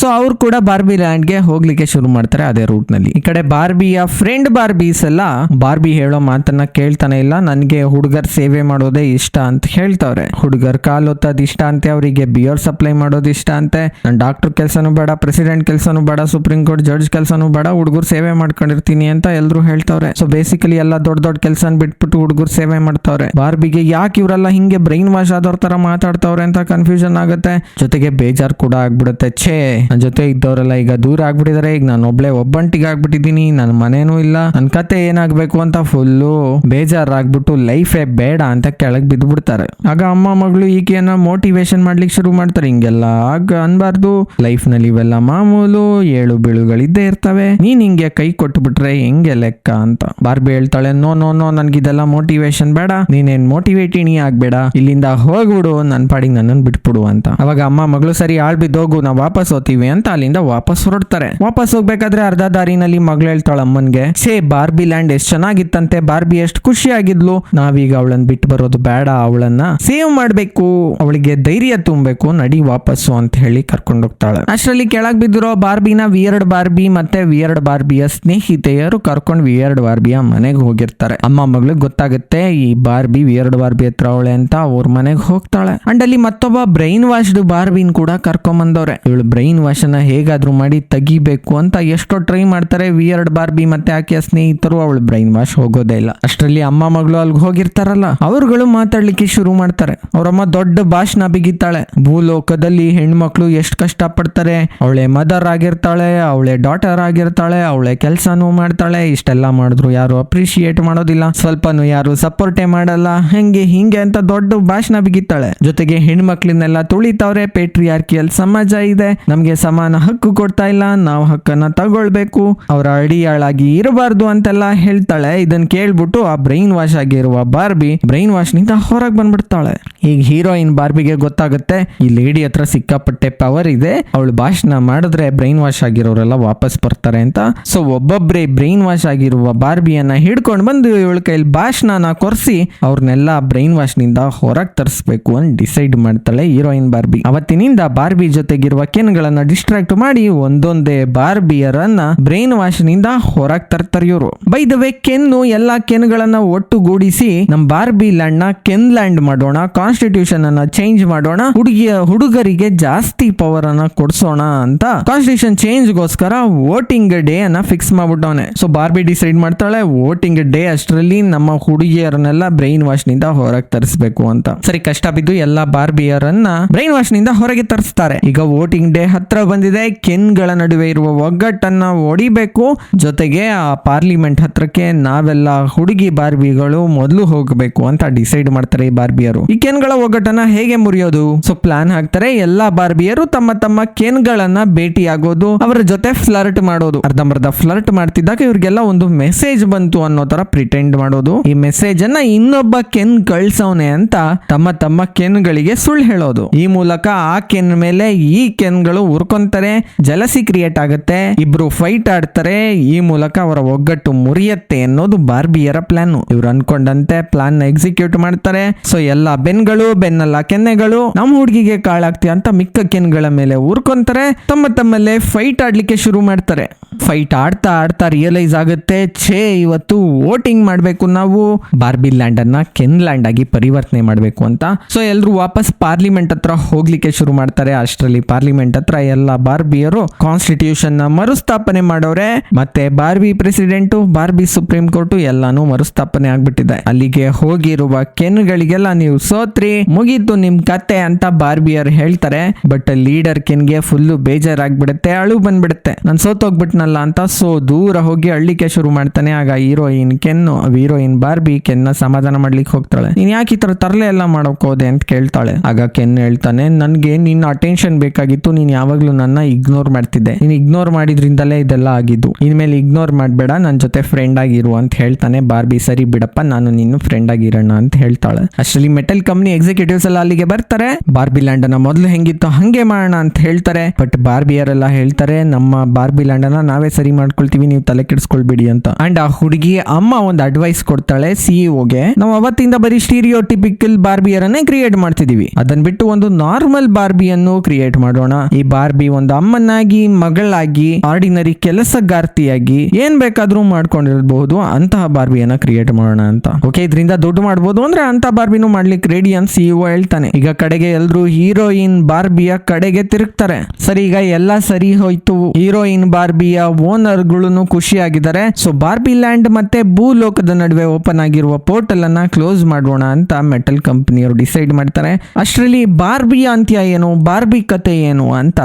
ಸೊ ಅವ್ರು ಅವ್ರು ಕೂಡ ಬಾರ್ಬಿ ಲ್ಯಾಂಡ್ಗೆ ಹೋಗ್ಲಿಕ್ಕೆ ಶುರು ಮಾಡ್ತಾರೆ ಅದೇ ರೂಟ್ನಲ್ಲಿ. ಈ ಕಡೆ ಬಾರ್ಬಿಯ ಫ್ರೆಂಡ್ ಬಾರ್ಬೀಸ್ ಎಲ್ಲ ಬಾರ್ಬಿ ಹೇಳೋ ಮಾತನ್ನ ಕೇಳ್ತಾನೆ ಇಲ್ಲ, ನನಗೆ ಹುಡುಗರ್ ಸೇವೆ ಮಾಡೋದೇ ಇಷ್ಟ ಅಂತ ಹೇಳ್ತಾವ್ರೆ. ಹುಡುಗರ್ ಕಾಲು ಒತ್ತೋದ್ ಇಷ್ಟ ಅಂತೆ, ಅವರಿಗೆ ಬಿಯರ್ ಸಪ್ಲೈ ಮಾಡೋದು ಇಷ್ಟ ಅಂತೆ. ಡಾಕ್ಟರ್ ಕೆಲ್ಸನೂ ಬೇಡ ಪ್ರೆಸಿಡೆಂಟ್ ಕೆಲ್ಸನೂ ಬೇಡ ಸುಪ್ರೀಂ ಕೋರ್ಟ್ ಜಡ್ಜ್ ಕೆಲ್ಸನೂ ಬೇಡ, ಹುಡುಗರು ಸೇವೆ ಮಾಡ್ಕೊಂಡಿರ್ತೀನಿ ಅಂತ ಎಲ್ಲರೂ ಹೇಳ್ತಾವ್ರೆ. ಸೊ ಬೇಸಿಕಲಿ ಎಲ್ಲ ದೊಡ್ಡ ದೊಡ್ಡ ಕೆಲಸ ಬಿಟ್ಬಿಟ್ಟು ಹುಡುಗರು ಸೇವೆ ಮಾಡ್ತಾವ್ರೆ. ಬಾರ್ಬಿಗೆ ಯಾಕೆ ಇವರೆಲ್ಲ ಹಿಂಗೆ ಬ್ರೈನ್ ವಾಶ್ ಆದವ್ರ ತರ ಮಾತಾಡ್ತಾವ್ರೆ ಅಂತ ಕನ್ಫ್ಯೂಷನ್ ಆಗುತ್ತೆ. ಜೊತೆಗೆ ಬೇಜಾರ್ ಕೂಡ ಆಗ್ಬಿಡುತ್ತೆ, ಛೇ. ನನ್ ಜೊತೆ ಇದ್ದವರೆಲ್ಲ ಈಗ ದೂರ ಆಗ್ಬಿಟ್ಟಿದಾರೆ. ಈಗ ನಾನು ಒಬ್ಳೆ ಒಬ್ಬಂಟಿಗೆ ಆಗ್ಬಿಟ್ಟಿದ್ದೀನಿ. ನನ್ನ ಮನೇನೂ ಇಲ್ಲ. ನನ್ನ ಕತೆ ಏನಾಗ್ಬೇಕು ಅಂತ ಫುಲ್ಲು ಬೇಜಾರಾಗ್ಬಿಟ್ಟು ಲೈಫೇ ಬೇಡ ಅಂತ ಕೆಳಗ್ ಬಿದ್ದ್ಬಿಡ್ತಾರೆ ಆಗ ಅಮ್ಮ ಮಗಳು ಈಕೆಯನ್ನ ಮೋಟಿವೇಶನ್ ಮಾಡ್ಲಿಕ್ಕೆ ಶುರು ಮಾಡ್ತಾರೆ. ಹಿಂಗೆಲ್ಲ ಆಗ ಅನ್ಬಾರ್ದು. ಲೈಫ್ನಲ್ಲಿ ಇವೆಲ್ಲ ಮಾಮೂಲು ಏಳು ಬೀಳುಗಳಿದ್ದೇ ಇರ್ತವೆ. ನೀನ್ ಹಿಂಗೆ ಕೈ ಕೊಟ್ಟು ಬಿಟ್ರೆ ಹೆಂಗೆ ಲೆಕ್ಕ ಅಂತ. ಬಾರ್ಬಿ ಹೇಳ್ತಾಳೆ, ನೋ ನೋ ನೋ, ನನ್ಗಿದೆಲ್ಲ ಮೋಟಿವೇಶನ್ ಬೇಡ. ನೀನೇನ್ ಮೋಟಿವೇಟಿನಿ ಆಗ್ಬೇಡ. ಇಲ್ಲಿಂದ ಹೋಗ್ಬಿಡು. ನನ್ ಪಾಡಿಗೆ ನನ್ನನ್ ಬಿಟ್ಬಿಡು ಅಂತ. ಅವಾಗ ಅಮ್ಮ ಮಗಳು, ಸರಿ, ಆಳ್ ಬಿದ್ದೋಗು. ನಾವು ವಾಪಸ್ ಹೋಗ್ತೀವಿ ಅಂತ ಅಲ್ಲಿಂದ ವಾಪಸ್ ಹೊರಡ್ತಾರೆ. ವಾಪಸ್ ಹೋಗ್ಬೇಕಾದ್ರೆ ಅರ್ಧ ದಾರಿನಲ್ಲಿ ಮಗಳು ಹೇಳ್ತಾಳ, ಅಮ್ಮನ್ಗೆ ಸೇ ಬಾರ್ಬಿ ಲ್ಯಾಂಡ್ ಎಷ್ಟ್ ಚೆನ್ನಾಗಿತ್ತಂತೆ. ಬಾರ್ಬಿ ಎಷ್ಟು ಖುಷಿ ಆಗಿದ್ಲು ನಾವೀಗ ಅವಳನ್ನ ಬಿಟ್ಟು ಬರೋದು ಬೇಡ, ಅವಳನ್ನ ಸೇವ್ ಮಾಡ್ಬೇಕು. ಅವಳಿಗೆ ಧೈರ್ಯ ತುಂಬಬೇಕು. ನಡಿ ವಾಪಸ್ಸು ಅಂತ ಹೇಳಿ ಕರ್ಕೊಂಡು ಹೋಗ್ತಾಳೆ. ಅಷ್ಟರಲ್ಲಿ ಕೆಳಗ್ ಬಿದ್ದಿರೋ ಬಾರ್ಬಿನ ವಿಯರ್ಡ್ ಬಾರ್ಬಿ ಮತ್ತೆ ವಿಯರ್ಡ್ ಬಾರ್ಬಿಯ ಸ್ನೇಹಿತೆಯರು ಕರ್ಕೊಂಡು ವಿಯರ್ಡ್ ಬಾರ್ಬಿಯ ಮನೆಗೆ ಹೋಗಿರ್ತಾರೆ. ಅಮ್ಮ ಮಗಳಿಗೆ ಗೊತ್ತಾಗುತ್ತೆ, ಈ ಬಾರ್ಬಿ ವಿಯರ್ಡ್ ಬಾರ್ಬಿ ಹತ್ರ ಅವಳೆ ಅಂತ ಅವ್ರ ಮನೆಗೆ ಹೋಗ್ತಾಳೆ. ಅಂಡ್ ಅಲ್ಲಿ ಮತ್ತೊಬ್ಬ ಬ್ರೈನ್ ವಾಶ್ಡ್ ಬಾರ್ಬಿನ್ ಕೂಡ ಕರ್ಕೊಂಡ್ ಬಂದವ್ರೆ ಇವಳು ಬ್ರೈನ್ ವಾಶ್ ಅನ್ನ ಹೇಗಾದ್ರೂ ಮಾಡಿ ತೆಗಿಬೇಕು ಅಂತ ಎಷ್ಟೋ ಟ್ರೈ ಮಾಡ್ತಾರೆ. ವಿಯರ್ಡ್ ಬಾರ್ಬಿ ಮತ್ತೆ ಆಕೆಯ ಸ್ನೇಹಿತರು, ಅವಳು ಬ್ರೈನ್ ವಾಶ್ ಹೋಗೋದೇ ಇಲ್ಲ. ಅಷ್ಟರಲ್ಲಿ ಅಮ್ಮ ಮಗಳು ಅಲ್ಲಿಗೆ ಹೋಗಿರ್ತಾರಲ್ಲ, ಅವರುಗಳು ಮಾತಾಡ್ಲಿಕ್ಕೆ ಶುರು ಮಾಡ್ತಾರೆ. ಅವರಮ್ಮ ದೊಡ್ಡ ಭಾಷಣ ಬಿಗಿತಾಳೆ. ಭೂಲೋಕದಲ್ಲಿ ಹೆಣ್ಮಕ್ಳು ಎಷ್ಟು ಕಷ್ಟ ಪಡ್ತಾರೆ ಅವಳೆ ಮದರ್ ಆಗಿರ್ತಾಳೆ, ಅವಳೆ ಡಾಟರ್ ಆಗಿರ್ತಾಳೆ, ಅವಳೆ ಕೆಲ್ಸನೂ ಮಾಡ್ತಾಳೆ. ಇಷ್ಟೆಲ್ಲ ಮಾಡಿದ್ರು ಯಾರು ಅಪ್ರಿಶಿಯೇಟ್ ಮಾಡೋದಿಲ್ಲ. ಸ್ವಲ್ಪನೂ ಯಾರು ಸಪೋರ್ಟೇ ಮಾಡಲ್ಲ. ಹಂಗೆ ಹಿಂಗೆ ಅಂತ ದೊಡ್ಡ ಭಾಷಣ ಬಿಗಿತಾಳೆ. ಜೊತೆಗೆ ಹೆಣ್ಮಕ್ಳನ್ನೆಲ್ಲ ತುಳಿತಾವ್ರೆ. ಪೇಟ್ರಿಯಾರ್ಕಿಯಲ್ ಸಮಾಜ ಇದೆ. ನಮ್ಗೆ ಸಮಾನ ಹಕ್ಕು ಕೊಡ್ತಾ ಇಲ್ಲ, ನಾವು ಹಕ್ಕನ್ನ ತಗೊಳ್ಬೇಕು, ಅವರ ಅಡಿಯಾಳಾಗಿ ಇರಬಾರ್ದು ಅಂತೆಲ್ಲ ಹೇಳ್ತಾಳೆ. ಇದನ್ನ ಕೇಳ್ಬಿಟ್ಟು ಆ ಬ್ರೈನ್ ವಾಶ್ ಆಗಿರುವ ಬಾರ್ಬಿ ಬ್ರೈನ್ ವಾಶ್ನಿಂದ ಹೊರಗೆ ಬಂದ್ಬಿಡ್ತಾಳೆ. ಈಗ ಹೀರೋಯಿನ್ ಬಾರ್ಬಿಗೆ ಗೊತ್ತಾಗುತ್ತೆ, ಈ ಲೇಡಿ ಹತ್ರ ಸಿಕ್ಕಾಪಟ್ಟೆ ಪವರ್ ಇದೆ, ಅವಳು ಭಾಷಣ ಮಾಡಿದ್ರೆ ಬ್ರೈನ್ ವಾಶ್ ಆಗಿರೋರೆಲ್ಲ ವಾಪಸ್ ಬರ್ತಾರೆ ಅಂತ. ಸೊ ಒಬ್ಬೊಬ್ಬರೇ ಬ್ರೈನ್ ವಾಶ್ ಆಗಿರುವ ಬಾರ್ಬಿಯನ್ನ ಹಿಡ್ಕೊಂಡು ಬಂದು ಇವಳ ಕೈಲಿ ಭಾಷಣನ ಕೊರ್ಸಿ ಅವ್ರನ್ನೆಲ್ಲ ಬ್ರೈನ್ ವಾಶ್ನಿಂದ ಹೊರಗೆ ತರಿಸ್ಬೇಕು ಅಂತ ಡಿಸೈಡ್ ಮಾಡ್ತಾಳೆ ಹೀರೋಯಿನ್ ಬಾರ್ಬಿ. ಅವತ್ತಿನಿಂದ ಬಾರ್ಬಿ ಜೊತೆಗಿರುವ ಕೆನ್ಗಳನ್ನ ಡಿಸ್ಟ್ರಾಕ್ಟ್ ಮಾಡಿ ಒಂದೊಂದೇ ಬಾರ್ಬಿಯರನ್ನ ಬ್ರೈನ್ ವಾಶ್ನಿಂದ ಹೊರಗೆ ತರ್ತಾರೆ ಇವರು. ಬೈ ದ ವೇ ಕೆನ್ನು ಎಲ್ಲಾ ಕೆನ್ಗಳನ್ನ ಒಟ್ಟುಗೂಡಿಸಿ ನಮ್ ಬಾರ್ಬಿ ಲ್ಯಾಂಡ್ನ ಕೆನ್ ಲ್ಯಾಂಡ್ ಮಾಡೋಣ ಕಾನ್ಸ್ಟಿಟ್ಯೂಷನ್ ಅನ್ನ ಚೇಂಜ್ ಮಾಡೋಣ, ಹುಡುಗಿಯ ಹುಡುಗರಿಗೆ ಜಾಸ್ತಿ ಪವರ್ ಅನ್ನ ಕೊಡ್ಸೋಣ ಅಂತ ಕಾನ್ಸ್ಟಿಟ್ಯೂಷನ್ ಚೇಂಜ್ ಗೋಸ್ಕರ ವೋಟಿಂಗ್ ಡೇ ಅನ್ನ ಫಿಕ್ಸ್ ಮಾಡ್ಬಿಟ್ಟವನೆ. ಸೊ ಬಾರ್ಬಿ ಡಿಸೈಡ್ ಮಾಡ್ತಾಳೆ, ವೋಟಿಂಗ್ ಡೇ ಅಷ್ಟರಲ್ಲಿ ನಮ್ಮ ಹುಡುಗಿಯರನ್ನೆಲ್ಲ ಬ್ರೈನ್ ವಾಶ್ನಿಂದ ಹೊರಗೆ ತರಿಸಬೇಕು ಅಂತ. ಸರಿ, ಕಷ್ಟ ಬಿದ್ದು ಎಲ್ಲಾ ಬಾರ್ಬಿಯರನ್ನ ಬ್ರೈನ್ ವಾಶ್ನಿಂದ ಹೊರಗೆ ತರಿಸ್ತಾರೆ. ಈಗ ವೋಟಿಂಗ್ ಡೇ ಹತ್ರ ಬಂದಿದೆ. ಕೆನ್ಗಳ ನಡುವೆ ಇರುವ ಒಗ್ಗಟ್ಟನ್ನ ಒಡಿಬೇಕು. ಜೊತೆಗೆ ಆ ಪಾರ್ಲಿಮೆಂಟ್ ಹತ್ರಕ್ಕೆ ನಾವೆಲ್ಲ ಹುಡುಗಿ ಬಾರ್ಬಿಗಳು ಮೊದಲು ಹೋಗಬೇಕು ಅಂತ ಡಿಸೈಡ್ ಮಾಡ್ತಾರೆ ಈ ಬಾರ್ಬಿಯರು. ಈ ಕೆನ್ಗಳ ಒಗ್ಗಟ್ಟನ್ನ ಹೇಗೆ ಮುರಿಯೋದು? ಸೊ ಪ್ಲಾನ್ ಹಾಕ್ತಾರೆ, ಎಲ್ಲಾ ಬಾರ್ಬಿಯರು ತಮ್ಮ ತಮ್ಮ ಕೆನ್ಗಳನ್ನ ಭೇಟಿಯಾಗೋದು, ಅವರ ಜೊತೆ ಫ್ಲರ್ಟ್ ಮಾಡೋದು. ಅರ್ಧಂಬರ್ಧ ಫ್ಲರ್ಟ್ ಮಾಡ್ತಿದ್ದಾಗ ಇವ್ರಿಗೆಲ್ಲ ಒಂದು ಮೆಸೇಜ್ ಬಂತು ಅನ್ನೋ ತರ ಪ್ರಿಟೆಂಡ್ ಮಾಡೋದು. ಈ ಮೆಸೇಜ್ ಅನ್ನ ಇನ್ನೊಬ್ಬ ಕೆನ್ ಕಳ್ಸವನೆ ಅಂತ ತಮ್ಮ ತಮ್ಮ ಕೆನ್ಗಳಿಗೆ ಸುಳ್ಳು ಹೇಳೋದು. ಈ ಮೂಲಕ ಆ ಕೆನ್ ಮೇಲೆ ಈ ಕೆನ್ಗಳು ಉರ್ಕೊಂತಾರೆ. ಜಲಸಿ ಕ್ರಿಯೇಟ್ ಆಗುತ್ತೆ, ಇಬ್ರು ಫೈಟ್ ಆಡ್ತಾರೆ, ಈ ಮೂಲಕ ಅವರ ಒಗ್ಗಟ್ಟು ಮುರಿಯತ್ತೆ ಅನ್ನೋದು ಬಾರ್ಬಿಯರ ಪ್ಲಾನ್ ಇವ್ರು ಅನ್ಕೊಂಡಂತೆ ಪ್ಲಾನ್ ಎಕ್ಸಿಕ್ಯೂಟ್ ಮಾಡ್ತಾರೆ. ಸೊ ಎಲ್ಲ ಬೆನ್ಗಳು, ಬೆನ್ನಲ್ಲ ಕೆನ್ನೆಗಳು ನಮ್ಮ ಹುಡುಗಿಗೆ ಕಾಳಾಗ್ತಿ ಅಂತ ಮಿಕ್ಕ ಕೆನ್ಗಳ ಮೇಲೆ ಊರ್ಕೊಂತಾರೆ, ತಮ್ಮ ತಮ್ಮಲ್ಲೇ ಫೈಟ್ ಆಡ್ಲಿಕ್ಕೆ ಶುರು ಮಾಡ್ತಾರೆ. ಫೈಟ್ ಆಡ್ತಾ ಆಡ್ತಾ ರಿಯಲೈಸ್ ಆಗುತ್ತೆ, ಛೇ, ಇವತ್ತು ವೋಟಿಂಗ್ ಮಾಡ್ಬೇಕು ನಾವು, ಬಾರ್ಬಿ ಲ್ಯಾಂಡ್ ಅನ್ನ ಕೆನ್ ಲ್ಯಾಂಡ್ ಆಗಿ ಪರಿವರ್ತನೆ ಮಾಡ್ಬೇಕು ಅಂತ. ಸೊ ಎಲ್ರು ವಾಪಸ್ ಪಾರ್ಲಿಮೆಂಟ್ ಹತ್ರ ಹೋಗ್ಲಿಕ್ಕೆ ಶುರು ಮಾಡ್ತಾರೆ. ಅಷ್ಟರಲ್ಲಿ ಪಾರ್ಲಿಮೆಂಟ್ ಹತ್ರ ಎಲ್ಲ ಬಾರ್ಬಿಯರು ಕಾನ್ಸ್ಟಿಟ್ಯೂಷನ್ನ ಮರುಸ್ಥಾಪನೆ ಮಾಡೋರೆ. ಮತ್ತೆ Barbie president Barbie Supreme Court ಎಲ್ಲಾನು ಮರುಸ್ಥಾಪನೆ ಆಗ್ಬಿಟ್ಟಿದೆ. ಅಲ್ಲಿಗೆ ಹೋಗಿರುವ ಕೆನ್ಗಳಿಗೆಲ್ಲ ನೀವು ಸೋತ್ರಿ, ಮುಗಿತು ನಿಮ್ ಕತೆ ಅಂತ ಬಾರ್ಬಿಯರ್ ಹೇಳ್ತಾರೆ. ಬಟ್ ಲೀಡರ್ ಕೆನ್ಗೆ ಫುಲ್ಲು ಬೇಜಾರಾಗ್ಬಿಡುತ್ತೆ, ಅಳು ಬಂದ್ಬಿಡುತ್ತೆ. ನಾನು ಸೋತೋಗ್ಬಿಟ್ನಲ್ಲ ಅಂತ ಸೋ ದೂರ ಹೋಗಿ ಅಳ್ಳಿಕೆ ಶುರು ಮಾಡ್ತಾನೆ. ಆಗ ಹೀರೋಯಿನ್ ಕೆನ್ನು, ಹೀರೋಯಿನ್ ಬಾರ್ಬಿ ಕೆನ್ನ ಸಮಾಧಾನ ಮಾಡ್ಲಿಕ್ಕೆ ಹೋಗ್ತಾಳೆ. ನೀನ್ ಯಾಕೆ ಈ ತರ ತರಲೆ ಎಲ್ಲ ಮಾಡೋಕೋದೆ ಅಂತ ಕೇಳ್ತಾಳೆ. ಆಗ ಕೆನ್ ಹೇಳ್ತಾನೆ, ನನ್ಗೆ ನಿನ್ನ ಅಟೆನ್ಷನ್ ಬೇಕಾಗಿತ್ತು. ನೀನ್ ಯಾವಾಗ್ಲೂ ನನ್ನ ಇಗ್ನೋರ್ ಮಾಡ್ತಿದ್ದೆ. ನೀನ್ ಇಗ್ನೋರ್ ಮಾಡಿದ್ರಿಂದಲೇ ಇದೆಲ್ಲ ಆಗಿದ್ದು. ಇನ್ಮೇಲೆ ಇಗ್ನೋರ್ ಮಾಡಬೇಡ ನನ್ನ ಜೊತೆ ಫ್ರೆಂಡ್ ಆಗಿರು ಅಂತ ಹೇಳ್ತಾನೆ. ಬಾರ್ಬಿ, ಸರಿ ಬಿಡಪ್ಪ, ನಾನು ನಿನ್ನ ಫ್ರೆಂಡ್ ಆಗಿರೋಣ ಅಂತ ಹೇಳ್ತಾಳೆ. ಅಷ್ಟರಲ್ಲಿ ಮೆಟಲ್ ಕಂಪ್ನಿ ಎಕ್ಸಿಕ್ಯೂಟಿವ್ಸ್ ಎಲ್ಲ ಅಲ್ಲಿಗೆ ಬರ್ತಾರೆ. ಬಾರ್ಬಿ ಅನ್ನ ಮೊದಲು ಹೆಂಗಿತ್ತು ಹಂಗೆ ಮಾಡೋಣ ಅಂತ ಹೇಳ್ತಾರೆ. ಬಟ್ ಬಾರ್ಬಿಯರ್ ಎಲ್ಲ ಹೇಳ್ತಾರೆ, ನಮ್ಮ ಬಾರ್ಬಿ ಲ್ಯಾಂಡ್ ಅನ್ನ ನಾವೇ ಸರಿ ಮಾಡ್ಕೊಳ್ತೀವಿ, ನೀವು ತಲೆ ಕೆಡಿಸ್ಕೊಳ್ಬೇಡಿ ಅಂತ. ಅಂಡ್ ಆ ಹುಡುಗಿ ಅಮ್ಮ ಒಂದು ಅಡ್ವೈಸ್ ಕೊಡ್ತಾಳೆ ಸಿಇಒಗೆ ನಾವು ಅವತ್ತಿಂದ ಬರೀ ಸ್ಟೀರಿಯೋ ಟಿಪಿಕಲ್ ಬಾರ್ಬಿಯರ್ ಅನ್ನೇ ಕ್ರಿಯೇಟ್ ಮಾಡ್ತಿದೀವಿ ಅದನ್ನ ಬಿಟ್ಟು ಒಂದು ನಾರ್ಮಲ್ ಬಾರ್ಬಿಯನ್ನು ಕ್ರಿಯೇಟ್ ಮಾಡೋಣ. ಈ ಬಾರ್ಬಿ ಒಂದು ಒಂದು ಅಮ್ಮನಾಗಿ, ಮಗಳಾಗಿ, ಆರ್ಡಿನರಿ ಕೆಲಸಗಾರ್ತಿಯಾಗಿ ಏನ್ ಬೇಕಾದ್ರೂ ಮಾಡ್ಕೊಂಡಿರಬಹುದು ಅಂತಹ ಬಾರ್ಬಿಯನ್ನ ಕ್ರಿಯೇಟ್ ಮಾಡೋಣ ಅಂತ. ಓಕೆ ಇದರಿಂದ ದುಡ್ಡು ಮಾಡಬಹುದು ಅಂದ್ರೆ ಅಂತ ಬಾರ್ಬಿನೂ ಮಾಡ್ಲಿಕ್ಕೆ ರೆಡಿ ಅಂತ ಸಿಇಒ ಹೇಳ್ತಾನೆ. ಈಗ ಕಡೆಗೆ ಎಲ್ರು ಹೀರೋಯಿನ್ ಬಾರ್ಬಿಯ ಕಡೆಗೆ ತಿರುಗ್ತಾರೆ. ಸರಿ, ಈಗ ಎಲ್ಲ ಸರಿ ಹೋಯ್ತು. ಹೀರೋಯಿನ್ ಬಾರ್ಬಿಯ ಓನರ್ಗಳು ಖುಷಿಯಾಗಿದ್ದಾರೆ. ಸೊ ಬಾರ್ಬಿ ಲ್ಯಾಂಡ್ ಮತ್ತೆ ಭೂ ಲೋಕದ ನಡುವೆ ಓಪನ್ ಆಗಿರುವ ಪೋರ್ಟಲ್ ಅನ್ನ ಕ್ಲೋಸ್ ಮಾಡೋಣ ಅಂತ ಮೆಟಲ್ ಕಂಪನಿಯವರು ಡಿಸೈಡ್ ಮಾಡ್ತಾರೆ. ಅಷ್ಟರಲ್ಲಿ ಬಾರ್ಬಿಯ ಅಂತ್ಯ ಏನು? ಬಾರ್ಬಿ ಕತೆ ಏನು? ಅಂತ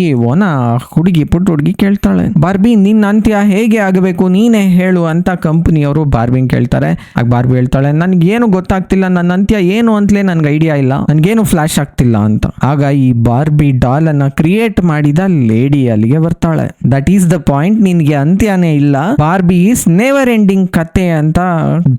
ಸಿಇಒನ ಹುಡುಗಿ, ಪುಟ್ಟ ಹುಡುಗಿ ಕೇಳ್ತಾಳೆ. ಬಾರ್ಬಿ, ನಿನ್ನ ಅಂತ್ಯ ಹೇಗೆ ಆಗಬೇಕು ನೀನೇ ಹೇಳು ಅಂತ ಕಂಪನಿಯವರು ಬಾರ್ಬಿನ್ ಕೇಳ್ತಾರೆ. ಆಗ ಬಾರ್ಬಿ ಹೇಳ್ತಾಳೆ, ನನ್ಗೇನು ಗೊತ್ತಾಗ್ತಿಲ್ಲ, ನನ್ನ ಅಂತ್ಯ ಏನು ಅಂತಲೇ ನನ್ಗೆ ಐಡಿಯಾ ಇಲ್ಲ, ನನ್ಗೇನು ಫ್ಲಾಶ್ ಆಗ್ತಿಲ್ಲ ಅಂತ. ಆಗ ಈ ಬಾರ್ಬಿ ಡಾಲ್ ಅನ್ನ ಕ್ರಿಯೇಟ್ ಮಾಡಿದ ಲೇಡಿ ಅಲ್ಲಿಗೆ ಬರ್ತಾಳೆ. ದಟ್ ಈಸ್ ದ ಪಾಯಿಂಟ್ ನಿನ್ಗೆ ಅಂತ್ಯನೇ ಇಲ್ಲ. ಬಾರ್ಬಿ ಈಸ್ ನೆವರ್ ಎಂಡಿಂಗ್ ಕತೆ ಅಂತ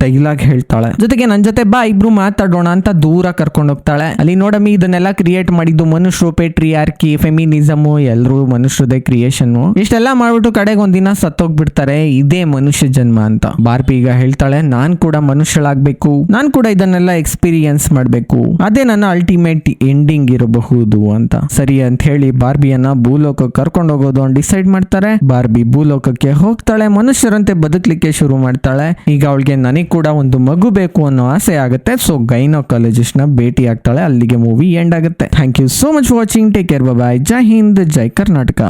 ಡೈಲಾಗ್ ಹೇಳ್ತಾಳೆ. ಜೊತೆಗೆ ನನ್ ಜೊತೆ ಬಾ, ಇಬ್ರು ಮಾತಾಡೋಣ ಅಂತ ದೂರ ಕರ್ಕೊಂಡು ಹೋಗ್ತಾಳೆ. ಅಲ್ಲಿ ನೋಡಮ್ಮಿ, ಇದನ್ನೆಲ್ಲ ಕ್ರಿಯೇಟ್ ಮಾಡಿದ್ದು ಮನುಷ್ಯರು ಪೇಟ್ರಿಯಾರ್ಕಿ ಫೆಮಿನಿಸಮ್ ಎಲ್ಲರೂ ಮನುಷ್ಯರದೇ ಕ್ರಿಯೇಷನ್ ಇಷ್ಟೆಲ್ಲ ಮಾಡ್ಬಿಟ್ಟು ಕಡೆಗೆ ಒಂದಿನ ಸತ್ತೋಗ್ಬಿಡ್ತಾರೆ, ಇದೇ ಮನುಷ್ಯ ಜನ್ಮ ಅಂತ. ಬಾರ್ಬಿ ಈಗ ಹೇಳ್ತಾಳೆ, ನಾನ್ ಕೂಡ ಮನುಷ್ಯಳಾಗ್ಬೇಕು. ನಾನ್ ಕೂಡ ಇದನ್ನೆಲ್ಲ ಎಕ್ಸ್ಪೀರಿಯನ್ಸ್ ಮಾಡ್ಬೇಕು. ಅದೇ ನನ್ನ ಅಲ್ಟಿಮೇಟ್ ಎಂಡಿಂಗ್ ಇರಬಹುದು ಅಂತ. ಸರಿ ಅಂತ ಹೇಳಿ ಬಾರ್ಬಿಯನ್ನ ಭೂಲೋಕಕ್ಕೆ ಕರ್ಕೊಂಡು ಹೋಗೋದು ಅಂತ ಡಿಸೈಡ್ ಮಾಡ್ತಾರೆ. ಬಾರ್ಬಿ ಭೂಲೋಕಕ್ಕೆ ಹೋಗ್ತಾಳೆ, ಮನುಷ್ಯರಂತೆ ಬದುಕಲಿಕ್ಕೆ ಶುರು ಮಾಡ್ತಾಳೆ. ಈಗ ಅವಳಿಗೆ ನನಗೆ ಕೂಡ ಒಂದು ಮಗು ಬೇಕು ಅನ್ನೋ ಆಸೆ ಆಗುತ್ತೆ. ಸೊ ಗೈನೋಕಾಲಜಿಸ್ಟ್ನ ಭೇಟಿ ಆಗ್ತಾಳೆ ಅಲ್ಲಿಗೆ ಮೂವಿ ಎಂಡ್ ಆಗುತ್ತೆ. Thank you so much watching take care bye ಜೈ ಹಿಂದ್ ಜೈ ಕರ್ನಾಟಕ.